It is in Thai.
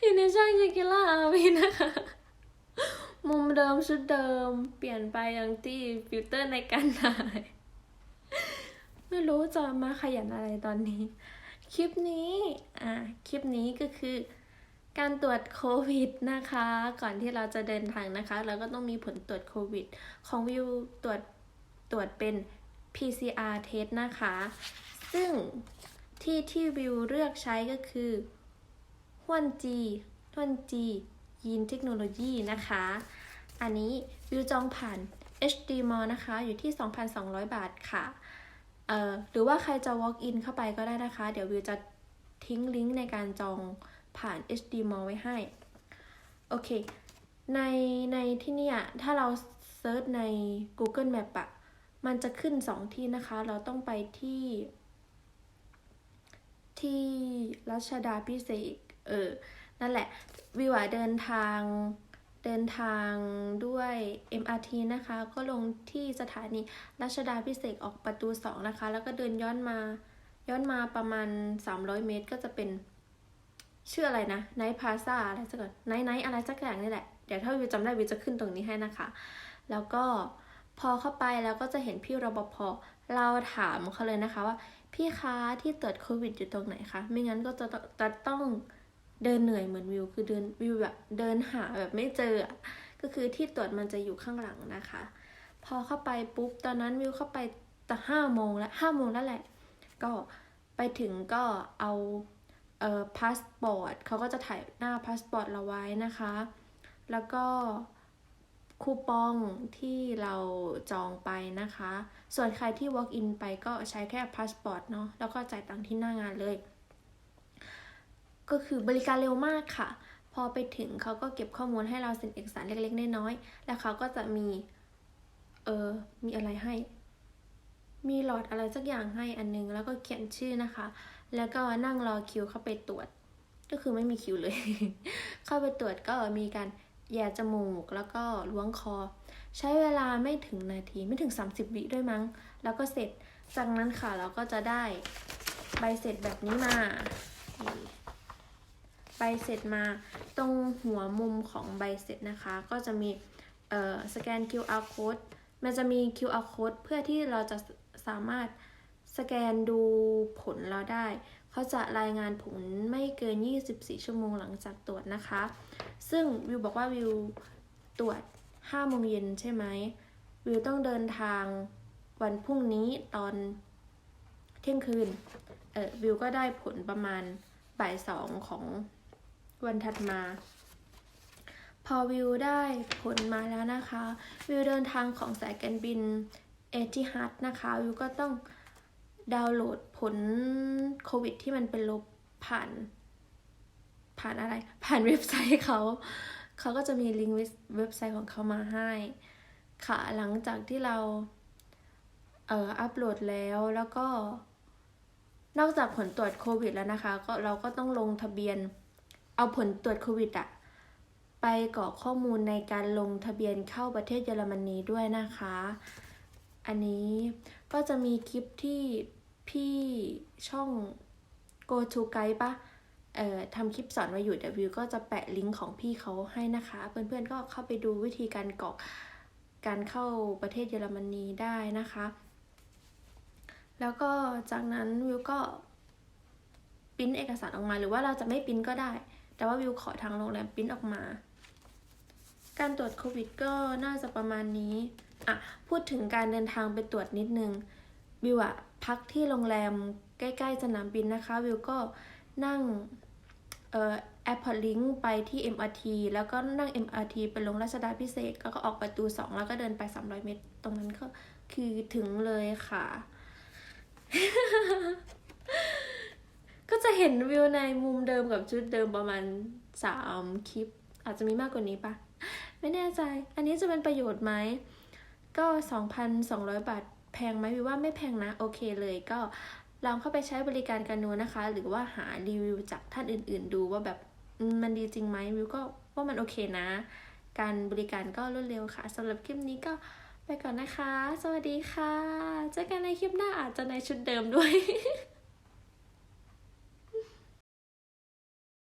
อยู่ในช่องชิกิล่าอาวีนะคะ มุมเดิมชุดเดิม เปลี่ยนไปอย่างที่ฟิลเตอร์ในการถ่าย ไม่รู้จะมาขยันอะไรตอนนี้ คลิปนี้ อ่าคลิปนี้ก็คือการตรวจโควิดนะคะ ก่อนที่เราจะเดินทางนะคะ เราก็ต้องมีผลตรวจโควิด ของวิวตรวจตรวจเป็น PCR test นะคะ ซึ่ง ที่ที่วิวเลือกใช้ก็คือฮวนจีฮวนจียีนเทคโนโลยีนะคะ อันนี้วิวจองผ่าน HD m a l l นะคะ อยู่ที่ 2,200 บาทค่ะเอ่อหรือว่าใครจะ walk in เข้าไปก็ได้นะคะ เดี๋ยววิวจะทิ้งลิงก์ในการจองผ่าน HD m a l l ไว้ให้ โอเค ในในที่นี่ถ้าเราเซิร์ชใน Google Map อะมันจะขึ้นสองที่นะคะ เราต้องไปที่ ที่รัชดาพิเศษเออ นั่นแหละ วิวอะเดินทางเดินทางด้วย MRT นะคะ ก็ลงที่สถานีรัชดาพิเศษออกประตู 2 นะคะ แล้วก็เดินย้อนมาย้อนมาประมาณ 300 เมตรก็จะเป็น ชื่ออะไรนะไนท์พาซาอะไรสักอย่างไนท์ไนท์อะไรสักอย่างนี่แหละ เดี๋ยวถ้าวิวจำได้วิวจะขึ้นตรงนี้ให้นะคะ แล้วก็พอเข้าไปแล้วก็จะเห็นพี่รปภเราถามเขาเลยนะคะว่า พี่คะที่ตรวจโควิดอยู่ตรงไหนคะ ไม่งั้นก็จะต้องจะต้องเดินเหนื่อยเหมือนวิว คือเดินวิวแบบเดินหาแบบไม่เจอ ก็คือที่ตรวจมันจะอยู่ข้างหลังนะคะ พอเข้าไปปุ๊บ ตอนนั้นวิวเข้าไปแต่ห้าโมงแล้วห้าโมงแล้วแหละ ก็ไปถึงก็เอาเอ่อพาสปอร์ตเขาก็จะถ่ายหน้าพาสปอร์ตเราไว้นะคะ แล้วก็ คูปองที่เราจองไปนะคะ ส่วนใครที่ walk in ไปก็ใช้แค่พาสปอร์ตเนาะแล้วก็จ่ายตังค์ที่หน้างานเลย ก็คือบริการเร็วมากค่ะ พอไปถึงเขาก็เก็บข้อมูลให้เราเซ็นเอกสารเล็กๆน้อยๆแล้วเขาก็จะมี เออมีอะไรให้ มีหลอดอะไรสักอย่างให้อันนึง แล้วก็เขียนชื่อนะคะ แล้วก็นั่งรอคิวเข้าไปตรวจ ก็คือไม่มีคิวเลย เข้าไปตรวจก็มีการ แย่จมูกแล้วก็ล้วงคอ ใช้เวลาไม่ถึงนาทีไม่ถึง 30 วิด้วยมั้ง แล้วก็เสร็จจากนั้นค่ะเราก็จะได้ใบเสร็จแบบนี้มาใบเสร็จมาตรงหัวมุมของใบเสร็จนะคะ ก็จะมีเอ่อสแกน QR code มันจะมี QR code เพื่อที่เราจะสามารถสแกนดูผลเราได้ เขาจะรายงานผลไม่เกิน 24 ชั่วโมงหลังจากตรวจนะคะ ซึ่งวิวบอกว่าวิวตรวจ5โมงเย็นใช่ไหมวิวต้องเดินทางวันพรุ่งนี้ตอนเที่ยงคืน เออวิวก็ได้ผลประมาณบ่ายสองของวันถัดมา พอวิวได้ผลมาแล้วนะคะ วิวเดินทางของสายการบินเอทิฮัดนะคะ วิวก็ต้อง ดาวน์โหลดผลโควิดที่มันเป็นลบผ่าน ผ่านอะไร ผ่านเว็บไซต์เขา เขาก็จะมีลิงก์เว็บไซต์ของเขามาให้ ค่ะ หลังจากที่เรา เอ่อ อัปโหลดแล้วแล้วก็ นอกจากผลตรวจโควิดแล้วนะคะ ก็เราก็ต้องลงทะเบียน เอาผลตรวจโควิดอะไปกรอกข้อมูลในการลงทะเบียนเข้าประเทศเยอรมนีด้วยนะคะ อันนี้ก็จะมีคลิปที่พี่ช่อง Go to Guide ปะเอ่อทำคลิปสอนไว้อยู่เดี๋ยววิวก็จะแปะลิงก์ของพี่เขาให้นะคะ เพื่อนๆก็เข้าไปดูวิธีการกรอกการเข้าประเทศเยอรมนีได้นะคะ แล้วก็จากนั้นวิวก็ปิ้นเอกสารออกมาหรือว่าเราจะไม่ปิ้นก็ได้ แต่ว่าวิวขอทางโรงแรมปิ้นออกมา การตรวจโควิดก็น่าจะประมาณนี้ อะพูดถึงการเดินทางไปตรวจนิดนึงวิวอะพักที่โรงแรมใกล้ๆสนามบินนะคะวิวก็นั่งเอ่อแอร์พอร์ตลิงไปที่ MRT แล้วก็นั่ง MRT ไปลงรัชดาพิเศษกแล้วก็ออกประตู 2 แล้วก็เดินไป 300 เมตร ตรงนั้นก็คือถึงเลยค่ะ ก็จะเห็นวิวในมุมเดิมกับชุดเดิมประมาณ 3 คลิป อาจจะมีมากกว่านี้ปะไม่แน่ใจ อันนี้จะเป็นประโยชน์ไหม ก็ 2,200 บาทแพงไหมวิวว่าไม่แพงนะ โอเคเลยก็ลองเข้าไปใช้บริการกันดูนะคะ หรือว่าหารีวิวจากท่านอื่น ๆ ดูว่าแบบมันดีจริงไหมวิวก็ว่ามันโอเคนะ การบริการก็รวดเร็วค่ะสำหรับคลิปนี้ก็ไปก่อนนะคะ สวัสดีค่ะ เจอกันในคลิปหน้าอาจจะในชุดเดิมด้วย